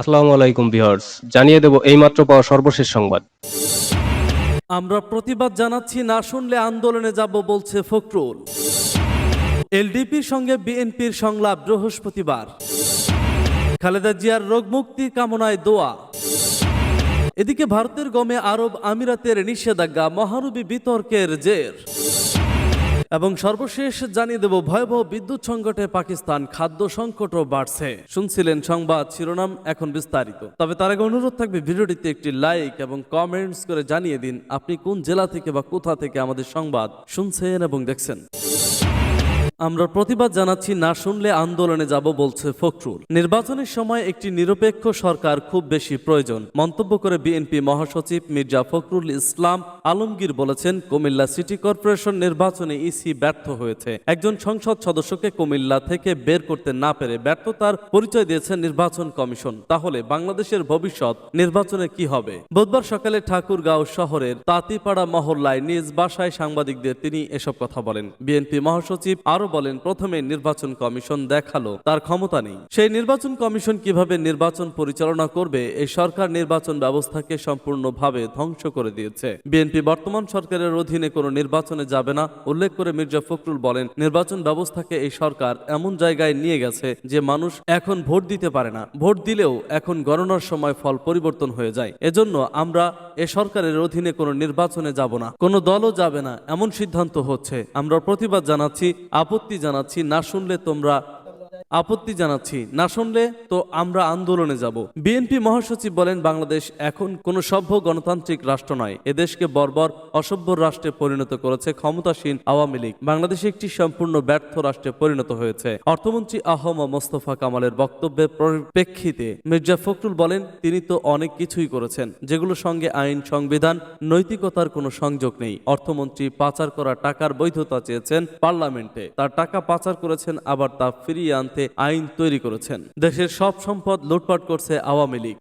আসসালামু আলাইকুম ভিউয়ার্স, জানিয়ে দেব এইমাত্র পাওয়া সর্বশেষ সংবাদ। আমরা প্রতিবাদ জানাচ্ছি, না শুনলে আন্দোলনে যাব বলছে ফখরুল। এলডিপির সঙ্গে বিএনপির সংলাপ বৃহস্পতিবার। খালেদা জিয়ার রোগ মুক্তি কামনায় দোয়া। এদিকে ভারতের গমে আরব আমিরাতের নিষেধাজ্ঞা, মহানবী বিতর্কের জের। এবং সর্বশেষ জানিয়ে দেব, ভয়াবহ বিদ্যুৎ সংকটে পাকিস্তান খাদ্য সংকটও বাড়ছে। শুনছিলেন সংবাদ শিরোনাম এখন বিস্তারিত। তবে তার আগে অনুরোধ থাকবে, ভিডিওটিতে একটি লাইক এবং কমেন্টস করে জানিয়ে দিন, আপনি কোন জেলা থেকে বা কোথা থেকে আমাদের সংবাদ শুনছেন এবং দেখছেন। আমরা প্রতিবাদ জানাচ্ছি, না শুনলে আন্দোলনে যাব বলছে ফখরুল। নির্বাচনের সময় একটি নিরপেক্ষ সরকার খুব বেশি প্রয়োজন, মন্তব্য করে বিএনপি মহাসচিব মির্জা ফখরুল ইসলাম আলমগীর বলেছেন, কুমিল্লা সিটি কর্পোরেশন নির্বাচনে ইসি ব্যর্থ হয়েছে। একজন সংসদ সদস্যকে কুমিল্লা থেকে বের করতে না পেরে ব্যর্থতার পরিচয় দিয়েছে নির্বাচন কমিশন। তাহলে বাংলাদেশের ভবিষ্যৎ নির্বাচনে কি হবে? বুধবার সকালে ঠাকুরগাঁও শহরের তাঁতিপাড়া মহল্লায় নিজ বাসায় সাংবাদিকদের তিনি এসব কথা বলেন। বিএনপি মহাসচিব আরও বলেন, প্রথমে নির্বাচন কমিশন দেখাল, তার ক্ষমতা নেই। সেই নির্বাচন কমিশন কীভাবে নির্বাচন পরিচালনা করবে, এই সরকার নির্বাচন ব্যবস্থাকে সম্পূর্ণভাবে ধ্বংস করে দিয়েছে। বিএনপি বর্তমান সরকারের অধীনে কোনো নির্বাচনে যাবে না, উল্লেখ করে মির্জা ফখরুল বলেন, নির্বাচন ব্যবস্থাকে এই সরকার এমন জায়গায় নিয়ে গেছে যে মানুষ এখন ভোট দিতে পারে না। ভোট দিলেও এখন গণনার সময় ফল পরিবর্তন হয়ে যায়। এজন্য আমরা এ সরকারের অধীনে কোনো নির্বাচনে যাব না। কোনো দলও যাবে না, এমন সিদ্ধান্ত হচ্ছে। আমরা প্রতিবাদ জানাচ্ছি আপত্তি জানাচ্ছি না শুনলে তোমরা আপত্তি জানাচ্ছি। না শুনলে তো আমরা আন্দোলনে যাব। বিএনপি মহাসচিব বলেন, বাংলাদেশ এখন কোনো সভ্য গণতান্ত্রিক রাষ্ট্র নয়। এদেশকে বর্বর অসভ্য রাষ্ট্রে পরিণত করেছে ক্ষমতাসীন আওয়ামী লীগ। বাংলাদেশ একটি সম্পূর্ণ ব্যর্থ রাষ্ট্রে পরিণত হয়েছে। অর্থমন্ত্রী আহম মোস্তফা কামালের বক্তব্যের পরিপ্রেক্ষিতে মির্জা ফখরুল বলেন, তিনি তো অনেক কিছুই করেছেন, যেগুলোর সঙ্গে আইন, সংবিধান, নৈতিকতার কোনো সংযোগ নেই। অর্থমন্ত্রী পাচার করা টাকার বৈধতা চেয়েছেন পার্লামেন্টে। তার টাকা পাচার করেছেন, আবার তা ফিরিয়ে আনতে আইন তৈরি করেছেন। দেশের সব সম্পদ লুটপাট করছে আওয়ামী লীগ।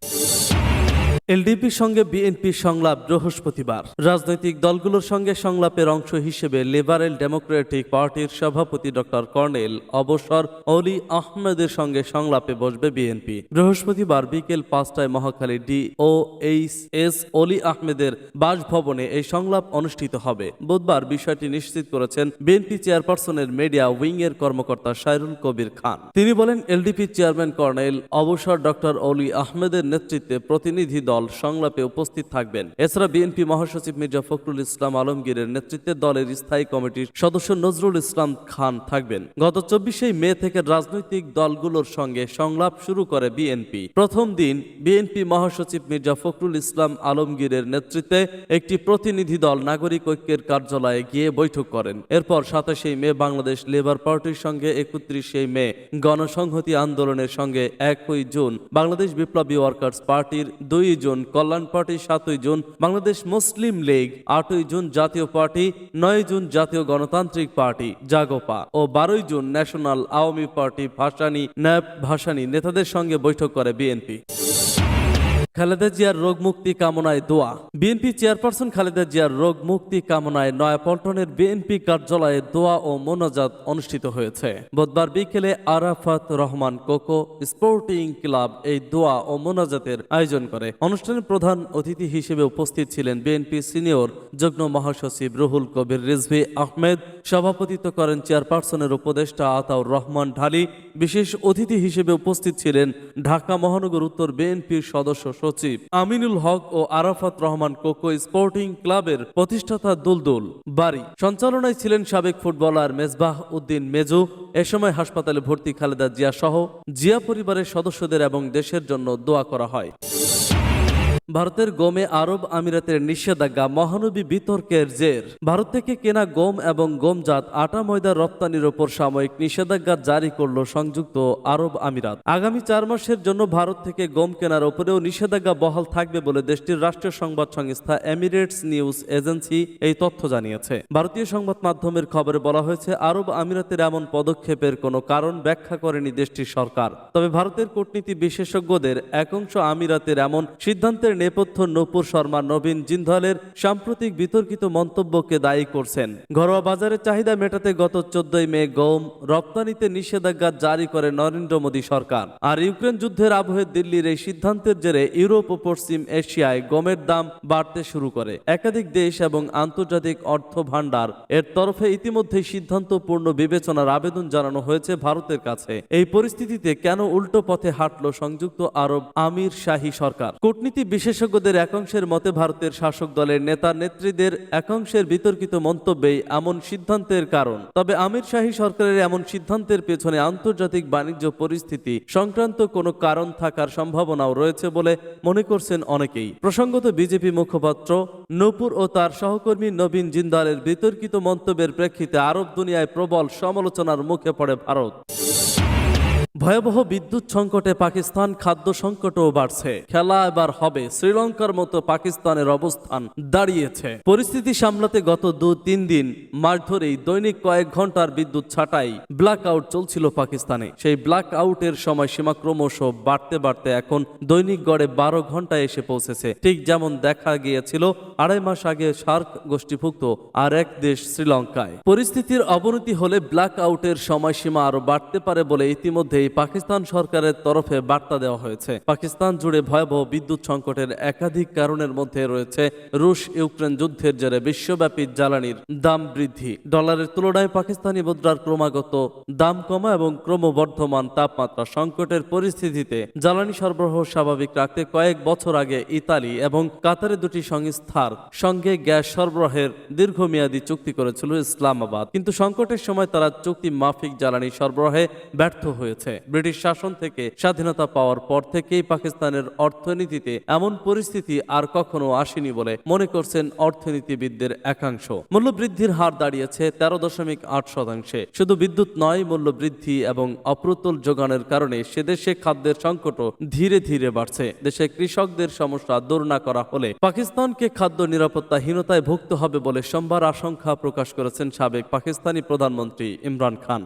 এলডিপির সঙ্গে বিএনপির সংলাপ বৃহস্পতিবার। রাজনৈতিক দলগুলোর সঙ্গে সংলাপের অংশ হিসেবে লিবারেল ডেমোক্রেটিক পার্টির সভাপতি ডক্টর কর্নেল অবসর অলি আহমেদের সঙ্গে সংলাপে বসবে বিএনপি। বৃহস্পতিবার বিকেল পাঁচটায় Mohakhali D O H S Oli আহমেদের বাসভবনে এই সংলাপ অনুষ্ঠিত হবে। বুধবার বিষয়টি নিশ্চিত করেছেন বিএনপি চেয়ারপারসনের মিডিয়া উইং এর কর্মকর্তা সাইরুল কবির খান। তিনি বলেন, এলডিপি চেয়ারম্যান কর্নেল অবসর ডক্টর অলি আহমেদের নেতৃত্বে প্রতিনিধি দল সংলাপে উপস্থিত থাকবেন। এছাড়া বিএনপি মহাসচিব মির্জা ফখরুল ইসলাম আলমগীরের নেতৃত্বে দলের স্থায়ী কমিটির সদস্য নজরুল ইসলাম খান থাকবেন। গত চব্বিশে মে থেকে রাজনৈতিক দলগুলোর সঙ্গে সংলাপ শুরু করে বিএনপি। প্রথম দিন বিএনপি মহাসচিব মির্জা ফখরুল ইসলাম আলমগীরের নেতৃত্বে একটি প্রতিনিধি দল নাগরিক ঐক্যের কার্যালয়ে গিয়ে বৈঠক করেন। এরপর সাতাশে মে বাংলাদেশ লেবার পার্টির সঙ্গে একত্রিশে মে গণসংহতি আন্দোলনের সঙ্গে একই জুন বাংলাদেশ বিপ্লবী ওয়ার্কার্স পার্টির দুই জুন, কল্যাণ পার্টি সাতই জুন, বাংলাদেশ মুসলিম লীগ আটই জুন জাতীয় পার্টি, নয় জুন জাতীয় গণতান্ত্রিক পার্টি, জাগোপা, ও বারোই June National Awami Party Bhasani, NAP Bhasani নেতাদের সঙ্গে বৈঠক করে বিএনপি। খালেদা জিয়ার রোগ মুক্তি কামনায় দোয়া। বিএনপি চেয়ারপারসন খালেদা জিয়ার রোগ মুক্তি কামনায় নয়াপল্টনের বিএনপি কার্যালয়ে দোয়া ও মোনাজাত অনুষ্ঠিত হয়েছে। বুধবার বিকেলে আরাফাত রহমান কোকো স্পোর্টিং ক্লাব এই দোয়া ও মোনাজাতের আয়োজন করে। অনুষ্ঠানের প্রধান অতিথি হিসেবে উপস্থিত ছিলেন বিএনপি সিনিয়র যুগ্ম মহাসচিব রুহুল কবির রিজভি আহমেদ। সভাপতিত্ব করেন চেয়ারপারসনের উপদেষ্টা আতাউর রহমান ঢালি। বিশেষ অতিথি হিসেবে উপস্থিত ছিলেন ঢাকা মহানগর উত্তর বিএনপির সদস্য সচিব আমিনুল হক ও আরাফাত রহমান কোকো স্পোর্টিং ক্লাবের প্রতিষ্ঠাতা দুলদুল বাড়ি সঞ্চালনায় ছিলেন সাবেক ফুটবলার মেজবাহ উদ্দিন মেজু, এ সময় হাসপাতালে ভর্তি খালেদা জিয়া সহ জিয়া পরিবারের সদস্যদের এবং দেশের জন্য দোয়া করা হয়। ভারতের গমে আরব আমিরাতের নিষেধাজ্ঞা মহানবী বিতর্কের জের। ভারত থেকে কেনা গম এবং গমজাত আটা ময়দা রপ্তানির ওপর সাময়িক নিষেধাজ্ঞা জারি করল সংযুক্ত আরব আমিরাত। আগামী চার মাসের জন্য ভারত থেকে গম কেনার ওপরেও নিষেধাজ্ঞা বহাল থাকবে বলে দেশটির রাষ্ট্রীয় সংবাদ সংস্থা এমিরেটস নিউজ এজেন্সি এই তথ্য জানিয়েছে। ভারতীয় সংবাদ মাধ্যমের খবরে বলা হয়েছে, আরব আমিরাতের এমন পদক্ষেপের কোনো কারণ ব্যাখ্যা করেনি দেশটির সরকার। তবে ভারতের কূটনীতি বিশেষজ্ঞদের একাংশ আমিরাতের এমন সিদ্ধান্তের সরকারের নেপথ্য নূপুর শর্মা নবীন জিন্দালের সাম্প্রতিক বিতর্কিত মন্তব্যকে দায়ী করছেন। ঘরোয়া বাজারের চাহিদা মেটাতে গত চোদ্দই মে গম রপ্তানিতে নিষেধাজ্ঞা জারি করে নরেন্দ্র মোদী সরকার। আর ইউক্রেন যুদ্ধের আবহে দিল্লির এই সিদ্ধান্তের জেরে ইউরোপ ও পশ্চিম এশিয়ায় গমের দাম বাড়তে শুরু করে। একাধিক দেশ এবং আন্তর্জাতিক অর্থ ভাণ্ডার এর তরফে ইতিমধ্যেই সিদ্ধান্তপূর্ণ বিবেচনার আবেদন জানানো হয়েছে ভারতের কাছে। এই পরিস্থিতিতে কেন উল্টো পথে হাঁটল সংযুক্ত আরব আমির শাহী সরকার? কূটনীতি বিশেষজ্ঞদের একাংশের মতে ভারতের শাসক দলের নেতা নেত্রীদের একাংশের বিতর্কিত মন্তব্যেই এমন সিদ্ধান্তের কারণ। তবে আমির শাহী সরকারের এমন সিদ্ধান্তের পেছনে আন্তর্জাতিক বাণিজ্য পরিস্থিতি সংক্রান্ত কোনো কারণ থাকার সম্ভাবনাও রয়েছে বলে মনে করছেন অনেকেই। প্রসঙ্গত বিজেপি মুখপাত্র নূপুর ও তার সহকর্মী নবীন জিন্দালের বিতর্কিত মন্তব্যের প্রেক্ষিতে আরব দুনিয়ায় প্রবল সমালোচনার মুখে পড়ে ভারত। ভয়াবহ বিদ্যুৎ সংকটে পাকিস্তান খাদ্য সংকটও বাড়ছে। খেলা এবার হবে। শ্রীলঙ্কার মতো পাকিস্তানের অবস্থান দাঁড়িয়েছে। পরিস্থিতি সামলাতে গত দু তিন দিন মাস ধরেই দৈনিক কয়েক ঘণ্টার বিদ্যুৎ ছাটাই ব্ল্যাক আউট চলছিল পাকিস্তানে। সেই ব্ল্যাক আউটের সময়সীমা ক্রমশ বাড়তে বাড়তে এখন দৈনিক গড়ে বারো ঘন্টায় এসে পৌঁছেছে। ঠিক যেমন দেখা গিয়েছিল আড়াই মাস আগে সার্ক গোষ্ঠীভুক্ত আর এক দেশ শ্রীলঙ্কায়। পরিস্থিতির অবনতি হলে ব্ল্যাক আউটের সময়সীমা আরও বাড়তে পারে বলে ইতিমধ্যেই পাকিস্তান সরকারের তরফে বার্তা দেওয়া হয়েছে। পাকিস্তান জুড়ে ভয়াবহ বিদ্যুৎ সংকটের একাধিক কারণের মধ্যে রয়েছে রুশ ইউক্রেন যুদ্ধের জেরে বিশ্বব্যাপী জ্বালানির দাম বৃদ্ধি। ডলারের তুলনায় পাকিস্তানি মুদ্রার ক্রমাগত দাম কমা এবং ক্রমবর্ধমান তাপমাত্রা সংকটের পরিস্থিতিতে জ্বালানি সরবরাহ স্বাভাবিক রাখতে কয়েক বছর আগে ইতালি এবং কাতারের দুটি সংস্থার সঙ্গে গ্যাস সরবরাহের দীর্ঘমেয়াদী চুক্তি করেছিল ইসলামাবাদ। কিন্তু সংকটের সময় তারা চুক্তি মাফিক জ্বালানি সরবরাহে ব্যর্থ হয়েছে। ব্রিটিশ শাসন থেকে স্বাধীনতা পাওয়ার পর থেকেই পাকিস্তানের অর্থনীতিতে এমন পরিস্থিতি আর কখনো আসেনি বলে মনে করছেন অর্থনীতিবিদদের একাংশ। মূল্যবৃদ্ধির হার দাঁড়িয়েছে তেরো দশমিক আট শতাংশে। শুধু বিদ্যুৎ নয়, মূল্যবৃদ্ধি এবং অপ্রতুল যোগানের কারণে সে দেশে খাদ্যের সংকটও ধীরে ধীরে বাড়ছে। দেশে কৃষকদের সমস্যা দূর না করা হলে পাকিস্তানকে খাদ্য নিরাপত্তাহীনতায় ভুগতে হবে বলে সোমবার আশঙ্কা প্রকাশ করেছেন সাবেক পাকিস্তানি প্রধানমন্ত্রী ইমরান খান।